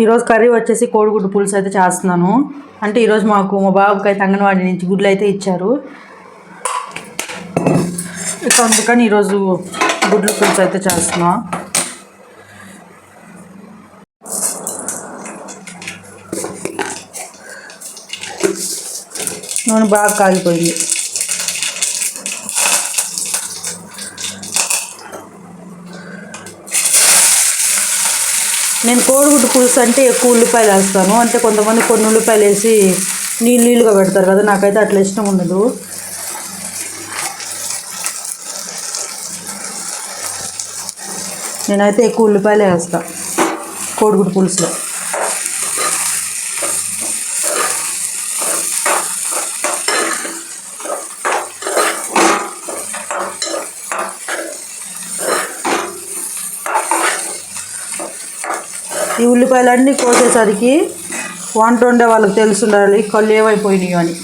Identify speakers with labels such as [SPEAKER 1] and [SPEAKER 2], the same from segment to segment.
[SPEAKER 1] ఈరోజు కర్రీ వచ్చేసి కోడిగుడ్డు పులుసు అయితే చేస్తున్నాను. అంటే ఈరోజు మాకు మా బాబుకి అయితే అంగన్వాడీ నుంచి గుడ్లు అయితే ఇచ్చారు. ఇక అందుకని ఈరోజు గుడ్లు పులుసు అయితే చేస్తున్నా. నూనె బాగా కాగిపోయింది నేను కోడిగుడ్డు పులుసు అంటే ఎక్కువ ఉల్లిపాయలు వేస్తాను. అంటే కొంతమంది కొన్ని ఉల్లిపాయలు వేసి నీళ్ళు నీళ్ళుగా పెడతారు కదా నాకైతే అట్లా ఇష్టం ఉండదు. నేనైతే ఎక్కువ ఉల్లిపాయలే వేస్తాను కోడిగుడ్డు పులుసులో. ఈ ఉల్లిపాయలన్నీ కోసేసరికి వంట వండే వాళ్ళకి తెలిసి ఉండాలి కళ్ళు ఏమైపోయినాయి అని.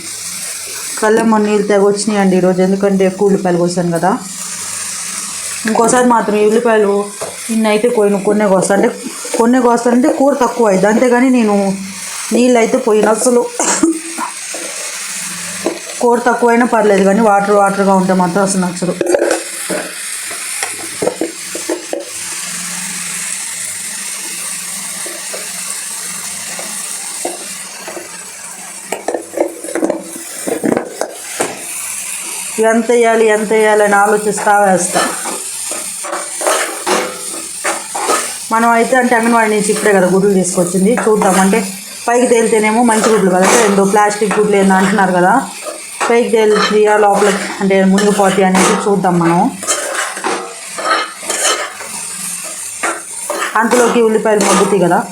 [SPEAKER 1] కళ్ళమ్మ నీళ్ళు తెగ అండి ఈరోజు ఎందుకంటే ఎక్కువ ఉల్లిపాయలు కోసాను కదా. ఇంకోసారి మాత్రం ఈ ఉల్లిపాయలు నిన్నైతే పోయిన కొన్నే కోస్తా. అంటే కొన్నే కోస్తానంటే కూర తక్కువ అయింది. అంతేగాని నేను నీళ్ళు అయితే పోయిన అసలు. కూర తక్కువైనా పర్లేదు కానీ వాటర్ వాటర్గా ఉంటే మాత్రం అసలు నచ్చదు. ఎంత వేయాలి ఎంత వేయాలని ఆలోచిస్తా వేస్తాం. మనం అయితే అంటే అంగన్వాడి నుంచి ఇప్పుడే కదా గుడ్లు తీసుకొచ్చింది. చూద్దాం అంటే పైకి తేలితేనేమో మంచి గుడ్లు కదా. అంటే ఏందో ప్లాస్టిక్ గుడ్లు ఏందో అంటున్నారు కదా. పైకి తేలితీయా లోపల అంటే మునిగిపోతాయి అనేది చూద్దాం మనం. అంతలోకి ఉల్లిపాయలు మగ్గుతాయి కదా.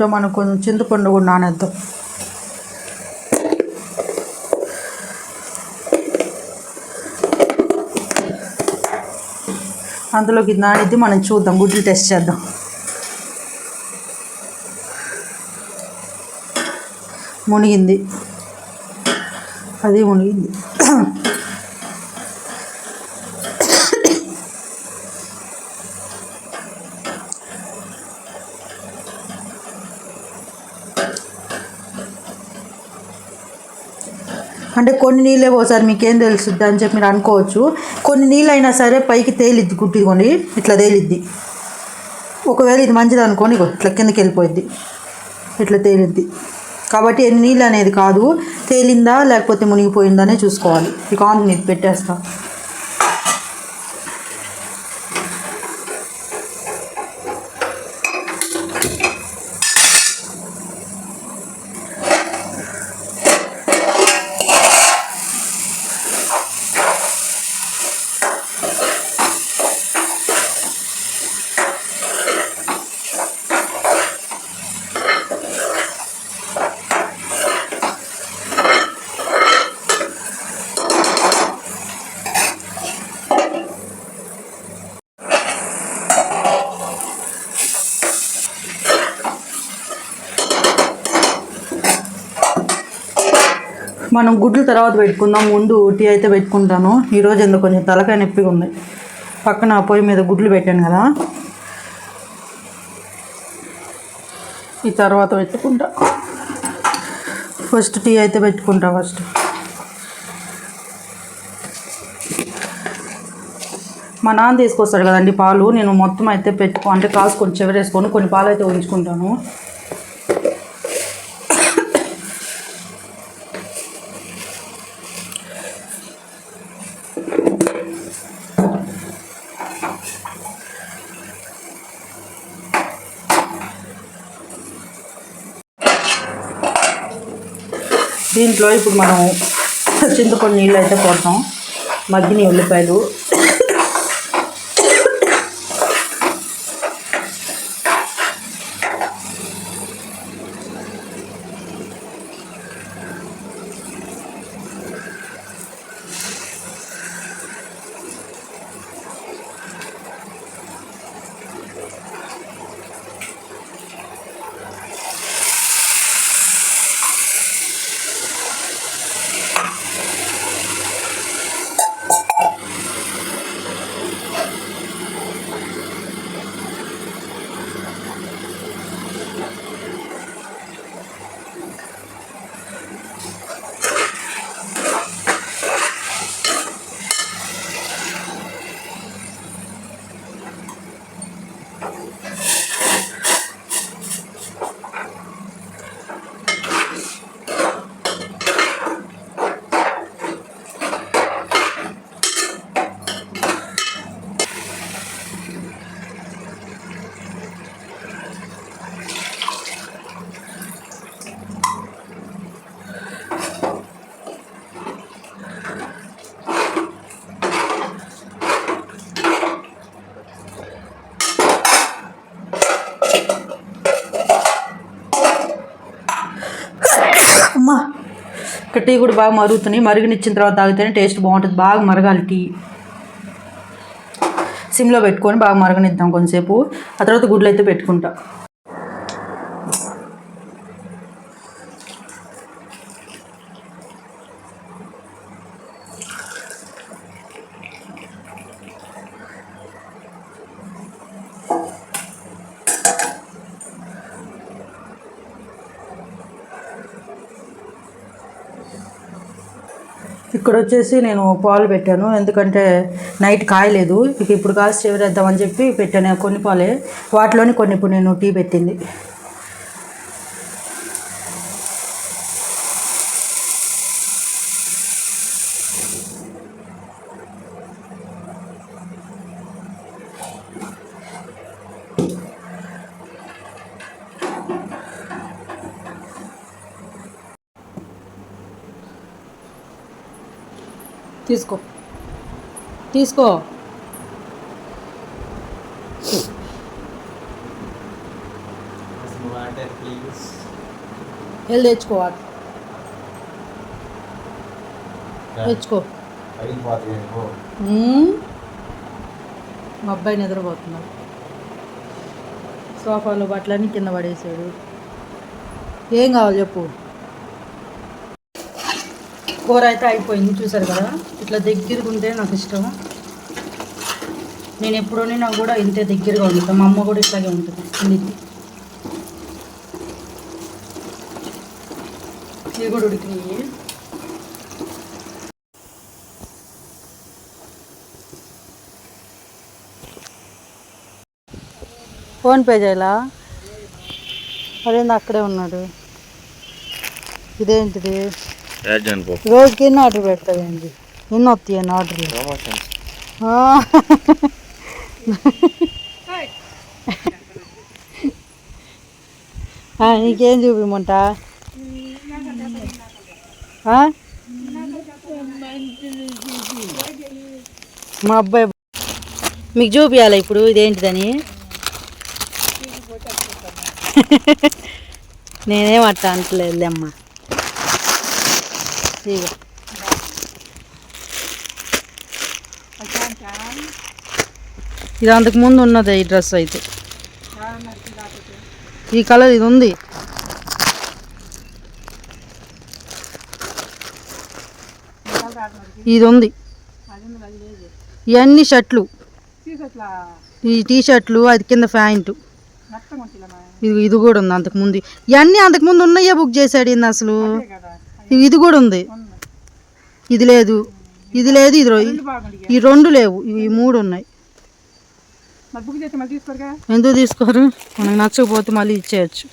[SPEAKER 1] దీంట్లో మనం కొంచెం చింతపండు కూడా నానేద్దాం. అందులోకి ఇది నానిద్ది మనం చూద్దాం గుడ్లు టెస్ట్ చేద్దాం. మునిగింది. అది మునిగింది. అంటే కొన్ని నీళ్ళే పోసారు మీకేం తెలుస్తుంది అని చెప్పి మీరు అనుకోవచ్చు. కొన్ని నీళ్ళు అయినా సరే పైకి తేలిద్ది గుట్టికొని ఇట్లా తేలిద్ది. ఒకవేళ ఇది మంచిది అనుకోని ఇట్లా కిందకి వెళ్ళిపోద్ది ఇట్లా తేలిద్ది. కాబట్టి ఎన్ని నీళ్ళు అనేది కాదు తేలిందా లేకపోతే మునిగిపోయిందనే చూసుకోవాలి. ఇక ఆన్ మీద పెట్టేస్తాను మనం గుడ్లు తర్వాత పెట్టుకుందాం ముందు టీ అయితే పెట్టుకుంటాను. ఈరోజు ఎందుకు కొంచెం తలకాయ నొప్పిగా ఉంది. పక్కన పొయ్యి మీద గుడ్లు పెట్టాను కదా. ఈ తర్వాత పెట్టుకుంటా. ఫస్ట్ టీ అయితే పెట్టుకుంటా ఫస్ట్. మా నాన్న తీసుకొస్తాడు కదండి పాలు. నేను మొత్తం అయితే పెట్టుకో అంటే కాసుకొని చివరేసుకొని కొన్ని పాలు అయితే ఉంచుకుంటాను. దీంట్లో ఇప్పుడు మనం చింతపండు నీళ్ళు అయితే పోతాం మగ్గిన ఉల్లిపాయలు టీ కూడా బాగా మరుగుతున్నాయి. మరిగినిచ్చిన తర్వాత తాగితేనే టేస్ట్ బాగుంటుంది. బాగా మరగాలి టీ సిమ్లో పెట్టుకొని బాగా మరగనిద్దాం కొంచెంసేపు ఆ తర్వాత గుడ్లు అయితే పెట్టుకుంటా. ఇక్కడ వచ్చేసి నేను పాలు పెట్టాను. ఎందుకంటే నైట్ కాయలేదు. ఇక ఇప్పుడు కాసి చివరేద్దామని చెప్పి పెట్టాను. కొన్ని పాలే. వాటిలోని కొన్ని ఇప్పుడు నేను టీ పెట్టింది. తీసుకో. తీసుకో. వెళ్ళి తెచ్చుకో వాటర్ తెచ్చుకో. మా అబ్బాయి నిద్రపోతున్నాడు. సోఫాలో బట్టలన్నీ కింద పడేసాడు. ఏం కావాలి చెప్పు? కూర అయితే అయిపోయింది చూసారు కదా? ఇట్లా దగ్గరగా ఉంటే నాకు ఇష్టం. నేను ఎప్పుడు వండినా కూడా ఇంతే దగ్గరగా వండుతాను మా అమ్మ కూడా ఇట్లాగే ఉంటుంది వండిద్ది ఇవి కూడా ఉడికినాయి. ఫోన్పే చేయాలా? అదేంది అక్కడే ఉన్నాడు. ఇదేంటిది? రోజుకి ఎన్ని ఆర్డర్ పెడతావేంటి ఎన్ని వస్తాయి అన్ని ఆర్డర్లు? నీకేం చూపిమంట? మా అబ్బాయి మీకు చూపించాలి ఇప్పుడు ఇదేంటిదని? నేనేం అట్ట అంటలేదు అమ్మ. ఇగో ఇది అంతకు ముందు ఉన్నది ఈ డ్రెస్ అయితే. ఈ కలర్ ఇది ఉంది. ఇది ఉంది. ఇవన్నీ షర్ట్లు. ఈ టీ షర్ట్లు అది కింద ప్యాంటు. ఇది ఇది కూడా ఉంది అంతకు ముందు. ఇవన్నీ అంతకు ముందు ఉన్నాయే బుక్ చేశాడు అసలు. ఇది- ఇది కూడా ఉంది. ఇది లేదు. ఇది లేదు ఇది ఈ రెండు లేవు. ఇవి మూడు ఉన్నాయి. ఎందుకు తీసుకోరు? మనకు నచ్చకపోతే మళ్ళీ ఇచ్చేయచ్చు.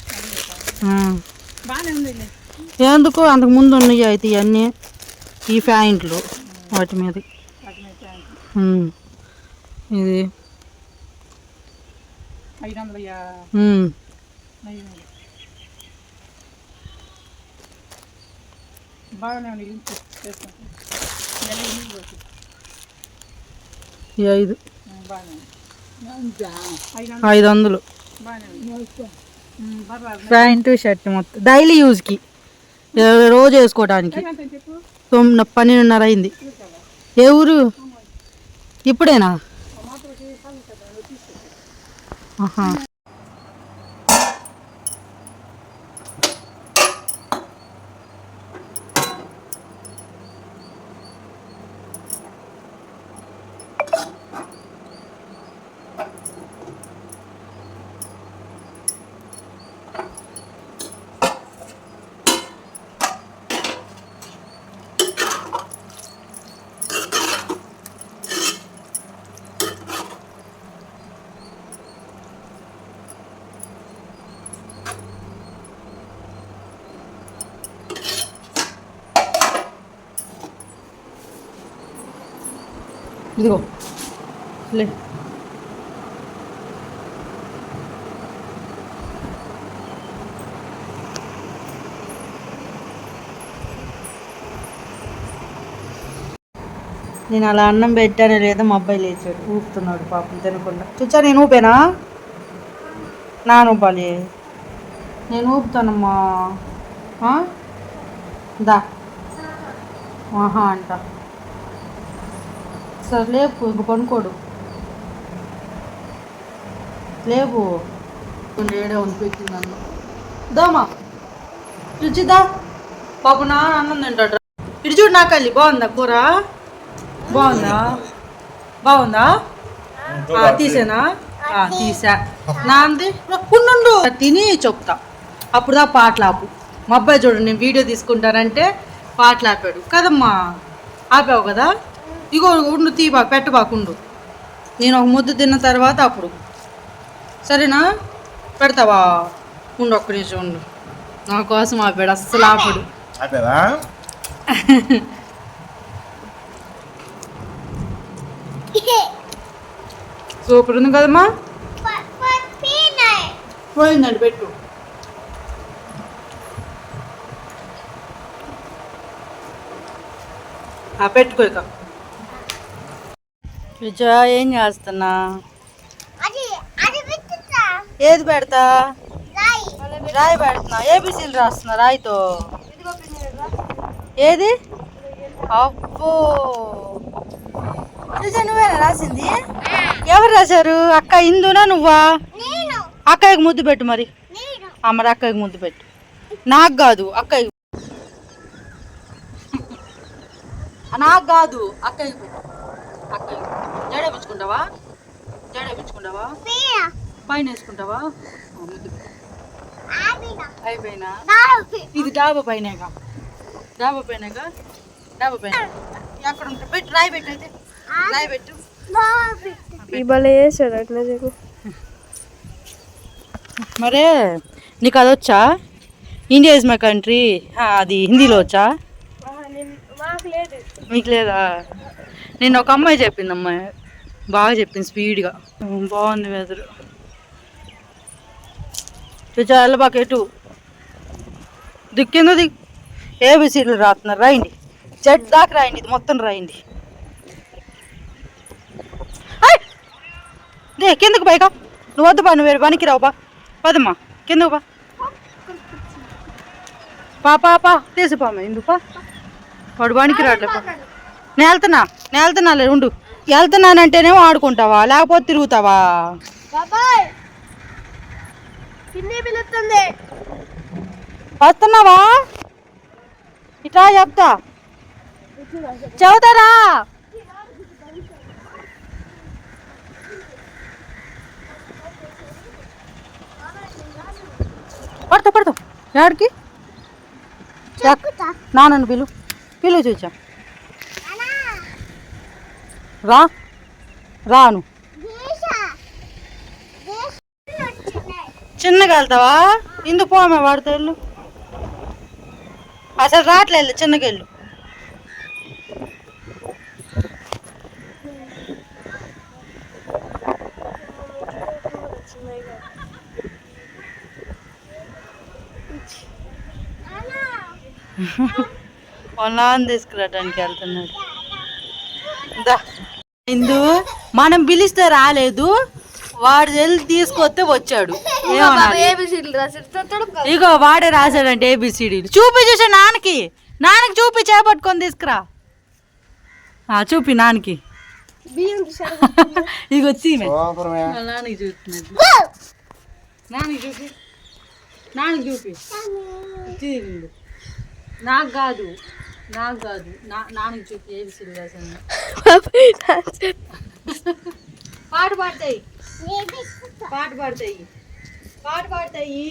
[SPEAKER 1] ఎందుకు? అంతకు ముందు ఉన్నాయి అయితే ఇవన్నీ. ఈ ప్యాంట్లు వాటి మీద. ఉమ్. ఈ ఐదు. ఐదు వందలు. ప్యాంటు షర్ట్ మొత్తం. డైలీ యూజ్కి. రోజు వేసుకోవడానికి తొమ్మిది పన్నెండున్నర అయింది. ఏ ఊరు? ఇప్పుడేనా? ఆహా. ఇదిగో లే. నేను అలా అన్నం పెట్టానే లేదా మా అబ్బాయి లేచాడు. ఊపుతున్నాడు పాపం తినకుండా. చూచా నేను ఊపేనా? నా ఊపాలి నేను ఊపుతానమ్మా. దా. ఆహా అంట. సరే లేపు ఇంక పనుకోడు. లేపు ఏడే ఉంది పెట్టింది నన్ను దామా రుచిదా పాప నా అన్నం తింటాడు ఇటు చూడు నా కల్లి. బాగుందా కూర? బాగుందా? బాగుందా? ఆ, తీసేనా? ఆ, తీసా. నాంది ఉండు తిని చెప్తా. అప్పుడు దా పాటలాపు. మా అబ్బాయి చూడు నేను వీడియో తీసుకుంటానంటే పాటలు ఆపాడు కదమ్మా. ఆపావు కదా? ఇగో ఉండు తీబా పెట్టబాకుండు నేను ఒక ముద్ద తిన్న తర్వాత అప్పుడు. సరేనా? పెడతావా? ఉండు ఒక్క నిమిషం ఉండు. నా కోసం ఆపాడు అస్సలు ఆపడు. సూపర్ ఉంది కదమ్మా. పోయిందండి పెట్టు. ఆ, పెట్టుకో ఇక. విజయ ఏం చేస్తున్నా? ఏది పెడతా? రాయి. పెడుతున్నా. ఏబిసీలు రాస్తున్నా రాయితో. ఏది? అబ్బో! విజయ నువ్వేనా రాసింది? ఎవరు రాశారు? అక్క ఇందునా నువ్వా? అక్కయ్యకి ముద్దు పెట్టు మరి. మరి అక్కయ్యకి ముద్దు పెట్టు. నాకు కాదు అక్కయ్య నాకు కాదు అక్కయ్యకి పెట్టు. అక్కయ్య జడేపించుకుంటావా జడేపించుకుంటావా పైన. వేసుకుంటావా. అయిపోయినా? ఇది డాబా పైనగా? డాబా పైనగా? డాబా పైన. ఎక్కడ ఉంటా పెట్టు రాయి పెట్టు అయితే. రాయి పెట్టు.
[SPEAKER 2] ఈ భలే చేశాడు అట్లా చెప్పు
[SPEAKER 1] మరే నీకు అది వచ్చా? ఇండియా ఇస్ మై కంట్రీ అది హిందీలో వచ్చా?
[SPEAKER 2] మీకు లేదా?
[SPEAKER 1] నేను ఒక అమ్మాయి చెప్పింది అమ్మాయి బాగా చెప్పింది స్పీడ్గా. బాగుంది వెదరు చాలా బాగా ఎటు? దిక్కిందో దిక్. ఏబిసీలు రాస్తున్నారు రాయండి జడ్ దాకా రాయండి ఇది మొత్తం రాయండి ఆయ్! దే కిందకు పైగా నువ్వు వద్దు బా నువ్వు వేరే పనికి రావు బా పదమ్మా కిందకు బా పా పా తీసిపోమ్మా ఎందుకు పా? వాడు పనికి రాట్లే పా. నేను వెళ్తున్నా నేను ఉండు. వెళ్తున్నానంటేనేమో ఆడుకుంటావా లేకపోతే తిరుగుతావా? వస్తున్నావా? ఇట్లా చెప్తా. చెబుతారా? పడతా పడతా. ఎవరికి నాన్నను పిలు పిలు చూచా. రా. రాను. చిన్నగా వెళ్తావా? ఇందుకు పోమే వాడితో వెళ్ళు అసలు రావట్లేదు చిన్నగా వెళ్ళు వాళ్ళ నాన్న తీసుకురావడానికి వెళ్తున్నాడు. దా. ఇందు మనం పిలిస్తే రాలేదు. వాడు వెళ్ళి తీసుకొస్తే వచ్చాడు. ఇగో వాడే రాశాడంటే ఏబిసిడి చూపి చూసా నాన్నకి. నాన్నకి చూపి చేపట్టుకొని తీసుకురా. ఆ, చూపి నాన్నకి. ఇగో వచ్చి నాన్నకి చూస్తున్నాడు నాన్నకి చూపి. నాన్నకి చూపి. నాకు కాదు. నాకు కాదు. నా నాన్నకి చూపి ఏబిసిడి రాశాను. పాట పాడతాయి. పాట పాడతాయి. పాట పాడతాయి.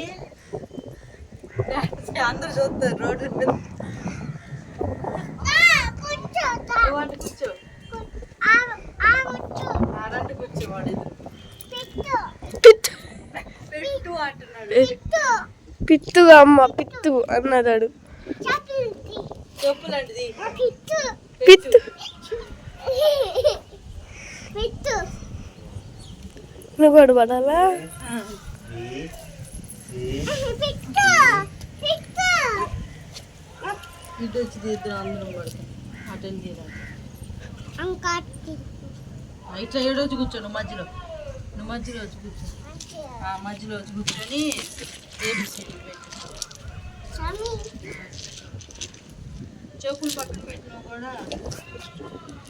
[SPEAKER 1] అందరు చూస్తారు రోడ్డు కూర్చో ఆ రెండు కూర్చో వాడు
[SPEAKER 2] పిత్తు
[SPEAKER 1] పెట్టు. అంటున్నాడు.
[SPEAKER 2] పిత్తు అమ్మ పిత్తు అన్నాడు
[SPEAKER 1] చెప్పులంటిది
[SPEAKER 2] పిత్తు నువ్వు కూడా పడాలా
[SPEAKER 1] ఇటు వచ్చి తీద్దాం అందరం పడతాం. అటెండ్ చేయాలి ఇట్లా ఏడో వచ్చి కూర్చో నువ్వు మధ్యలో. నువ్వు మధ్యలో వచ్చి కూర్చో. ఆ మధ్యలో వచ్చి కూర్చొని ఏబిసిడి పెట్టు. చెప్పులు పక్కన పెట్టినా కూడా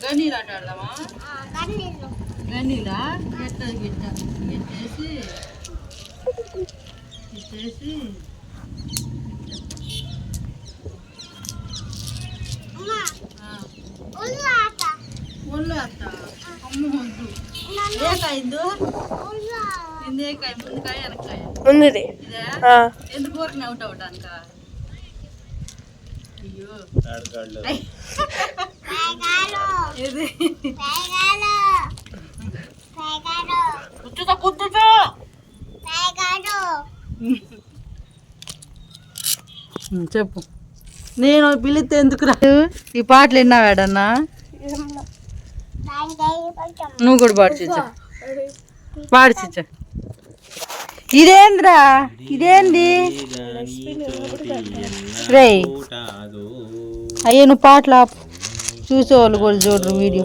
[SPEAKER 1] గనీలు ఆట ఆడదామా? గనీలా ఎట్ట గిట్ట. పెట్టేసి పెట్టేసి ఆ, ఒళ్ళు అత్త అమ్మ వద్దు ఏ కాయిందో? కింద ఏ కాయ ముందు కాయ వెనకాయ
[SPEAKER 2] ఉంది
[SPEAKER 1] ఇదే?
[SPEAKER 2] ఆ.
[SPEAKER 1] ఎందుకు ఊరికి అవుట్ అవటానిక చెప్పు. నేను పిలిస్తే ఎందుకు రాదు ఈ పాటలు విన్నావాడన్నా నువ్వు కూడా పాడు చిచ్చా. పాడు చిచ్చా. ఇదేంద్రా? ఇదేంది? రే అయ్యే నువ్వు పాటలు ఆపు. చూసేవాళ్ళు కూడా చూడరు వీడియో.